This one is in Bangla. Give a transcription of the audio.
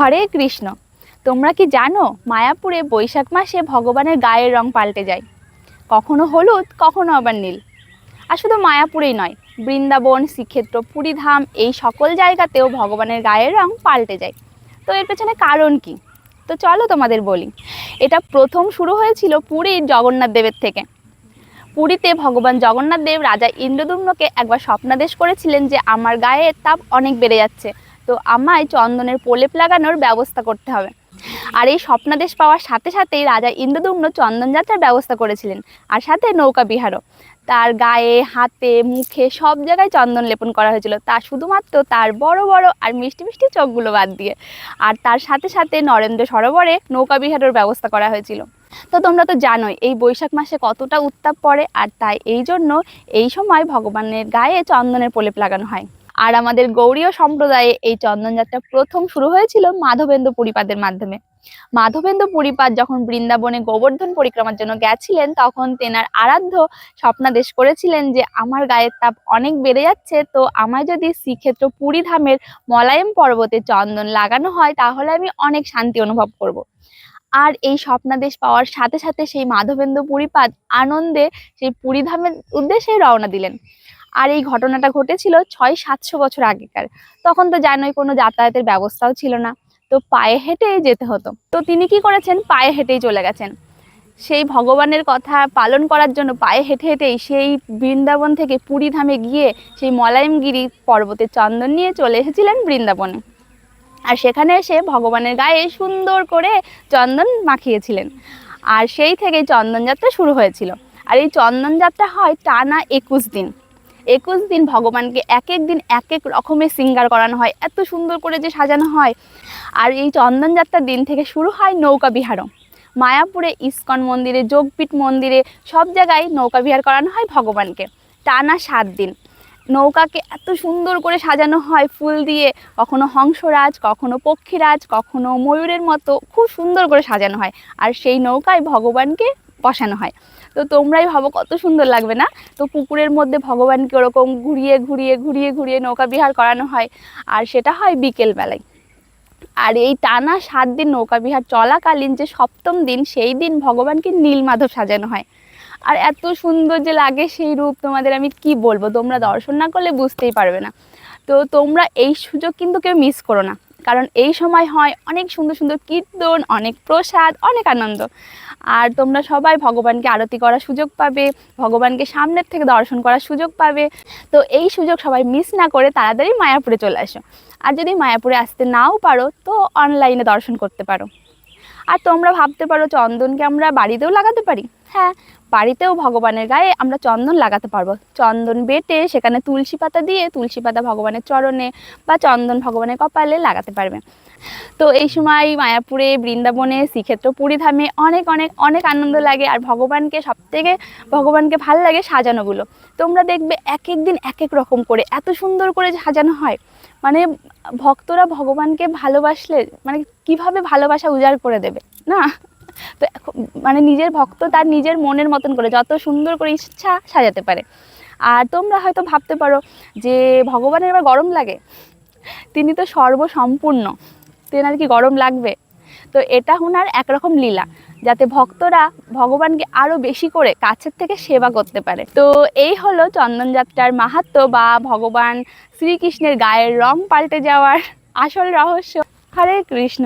হরে কৃষ্ণ। তোমরা কি জানো মায়াপুরে বৈশাখ মাসে ভগবানের গায়ের রং পাল্টে যায়? কখনো হলুদ, কখনো আবার নীল। আর শুধু মায়াপুরেই নয়, বৃন্দাবন, শ্রীক্ষেত্র, পুরীধাম এই সকল জায়গাতেও ভগবানের গায়ের রং পাল্টে যায়। তো এর পেছনে কারণ কি? তো চলো তোমাদের বলি। এটা প্রথম শুরু হয়েছিল পুরীর জগন্নাথ দেবের থেকে। পুরীতে ভগবান জগন্নাথ দেব রাজা ইন্দ্রদুম্নকে একবার স্বপ্নাদেশ করেছিলেন যে আমার গায়ের তাপ অনেক বেড়ে যাচ্ছে। তো আমায় চন্দনের প্রলেপ লাগানোর ব্যবস্থা করতে হবে। আর এই স্বপ্নাদেশ পাওয়ার সাথে সাথেই রাজা ইন্দ্রদুম্ন চন্দনযাত্রার ব্যবস্থা করেছিলেন, আর সাথে নৌকা বিহারও। তার গায়ে, হাতে, মুখে সব জায়গায় চন্দন লেপন করা হয়েছিল। তা শুধুমাত্র তার বড় বড় আর মিষ্টি মিষ্টি চোখগুলো বাদ দিয়ে। আর তার সাথে সাথে নরেন্দ্র সরোবরে নৌকা বিহারের ব্যবস্থা করা হয়েছিল। তো তোমরা তো জানোই, এই বৈশাখ মাসে কতটা উত্তাপ পড়ে, আর তাই এই জন্য এই সময় ভগবানের গায়ে চন্দনের প্রলেপ লাগানো হয়। আর আমাদের গৌরীয় সম্প্রদায়ে এই চন্দনযাত্রা প্রথম শুরু হয়েছিল মাধবেন্দ্র পুরীপাদের মাধ্যমে মাধবেন্দ্র পুরীপাদ যখন বৃন্দাবনে গোবর্ধন পরিক্রমার জন্য গেছিলেন, তখন তেনার আরাধ্য স্বপ্নাদেশ করেছিলেন যে, আমার গায়ের তাপ অনেক বেড়ে যাচ্ছে, তো আমায় যদি শ্রীক্ষেত্র পুরী ধামের মলায়েম পর্বতে চন্দন লাগানো হয়, তাহলে আমি অনেক শান্তি অনুভব করব। আর এই স্বপ্নাদেশ পাওয়ার সাথে সাথে সেই মাধবেন্দ্র পুরীপাদ আনন্দে সেই পুরীধামের উদ্দেশ্যে রওনা দিলেন আর এই ঘটনাটা ঘটেছিল ছয় সাতশো বছর আগেকার। তখন তো জানোই কোনো যাতায়াতের ব্যবস্থাও ছিল না। তো পায়ে হেঁটে যেতে হতো। তো তিনি কি করেছেন? পায়ে হেঁটেই চলে গেছেন। সেই ভগবানের কথা পালন করার জন্য পায়ে হেঁটে হেঁটেই সেই বৃন্দাবন থেকে পুরী ধামে গিয়ে সেই মলায়মগিরি পর্বতে চন্দন নিয়ে চলে এসেছিলেন বৃন্দাবনে। আর সেখানে এসে ভগবানের গায়ে সুন্দর করে চন্দন মাখিয়েছিলেন। আর সেই থেকেই চন্দনযাত্রা শুরু হয়েছিল। আর এই চন্দনযাত্রা হয় টানা একুশ দিন। একুশ দিন ভগবানকে এক এক দিন এক এক রকমের সিঙ্গার করানো হয়, এত সুন্দর করে যে সাজানো হয়। আর এই চন্দনযাত্রার দিন থেকে শুরু হয় নৌকা বিহারও মায়াপুরে ইস্কন মন্দিরে, যোগপীঠ মন্দিরে, সব জায়গায় নৌকা বিহার করানো হয় ভগবানকে, টানা সাত দিন। নৌকাকে এত সুন্দর করে সাজানো হয়, ফুল দিয়ে, কখনো হংসরাজ, কখনো পক্ষীরাজ, কখনো ময়ূরের মতো, খুব সুন্দর করে সাজানো হয়। আর সেই নৌকায় ভগবানকে বসানো হয়। তো তোমরাই ভাবো কত সুন্দর লাগবে না? তো পুকুরের মধ্যে ভগবানকে ওরকম ঘুরিয়ে ঘুরিয়ে ঘুরিয়ে ঘুরিয়ে নৌকা বিহার করানো হয়। আর সেটা হয় বিকেল বেলায়। আর এই টানা সাত দিন নৌকা বিহার চলাকালীন যে সপ্তম দিন, সেই দিন ভগবানকে নীলমাধব সাজানো হয়। আর এত সুন্দর যে লাগে সেই রূপ, তোমাদের আমি কি বলব? তোমরা দর্শন না করলে বুঝতেই পারবে না। তো তোমরা এই সুযোগ কিন্তু কেউ মিস করো না। কারণ এই সময় হয় অনেক সুন্দর সুন্দর কীর্তন, অনেক প্রসাদ, অনেক আনন্দ। আর তোমরা সবাই ভগবানকে আরতি করার সুযোগ পাবে, ভগবানকে সামনের থেকে দর্শন করার সুযোগ পাবে। তো এই সুযোগ সবাই মিস না করে তাড়াতাড়ি মায়াপুরে চলে আসো। আর যদি মায়াপুরে আসতে নাও পারো, তো অনলাইনে দর্শন করতে পারো। আর তোমরা ভাবতে পারো চন্দনকে আমরা বাড়িতেও লাগাতে পারি? হ্যাঁ বাড়িতেও ভগবানের গায়ে আমরা চন্দন লাগাতে পারব। চন্দন বেটে সেখানে তুলসী পাতা দিয়ে তুলসী পাতা ভগবানের চরণে বা চন্দন ভগবানের কপালে লাগাতে পারবে। তো এই সময় মায়াপুরে বৃন্দাবনে শ্রীক্ষেত্র পুরীধামে অনেক অনেক অনেক আনন্দ লাগে আর ভগবানকে সব থেকে ভগবানকে ভালো লাগে সাজানোগুলো। তোমরা দেখবে এক এক দিন এক এক রকম করে, এত সুন্দর করে সাজানো হয়। মানে ভক্তরা ভগবানকে ভালোবাসলে মানে কীভাবে ভালোবাসা উজাড় করে দেবে, না? তো মানে নিজের ভক্ত তার নিজের মনের মতন করে যত সুন্দর করে ইচ্ছা সাজাতে পারে। আর তোমরা হয়তো ভাবতে পারো যে ভগবানের এবার গরম লাগে? তিনি তো সর্বসম্পূর্ণ। তেনার কি গরম লাগবে? তো এটা ওনার একরকম লীলা, যাতে ভক্তরা ভগবানকে আরও বেশি করে কাছের থেকে সেবা করতে পারে। তো এই হলো চন্দনযাত্রার মাহাত্ম বা ভগবান শ্রীকৃষ্ণের গায়ের রং পাল্টে যাওয়ার আসল রহস্য। হরে কৃষ্ণ।